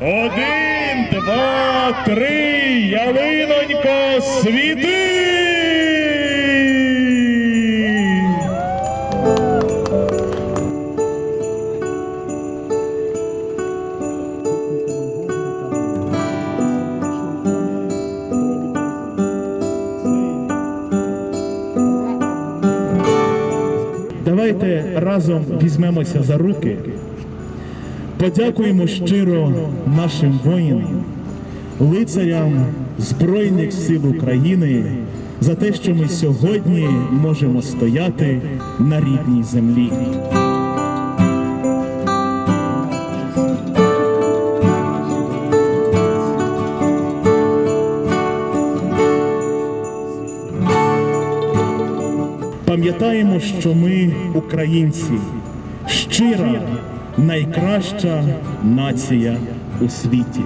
Один, два, три, ялинонько, світи! Давайте разом візьмемося за руки. Подякуємо щиро нашим воїнам, лицарям Збройних сил України за те, що ми сьогодні можемо стояти на рідній землі. Пам'ятаємо, що ми українці, щира, найкраща нація у світі.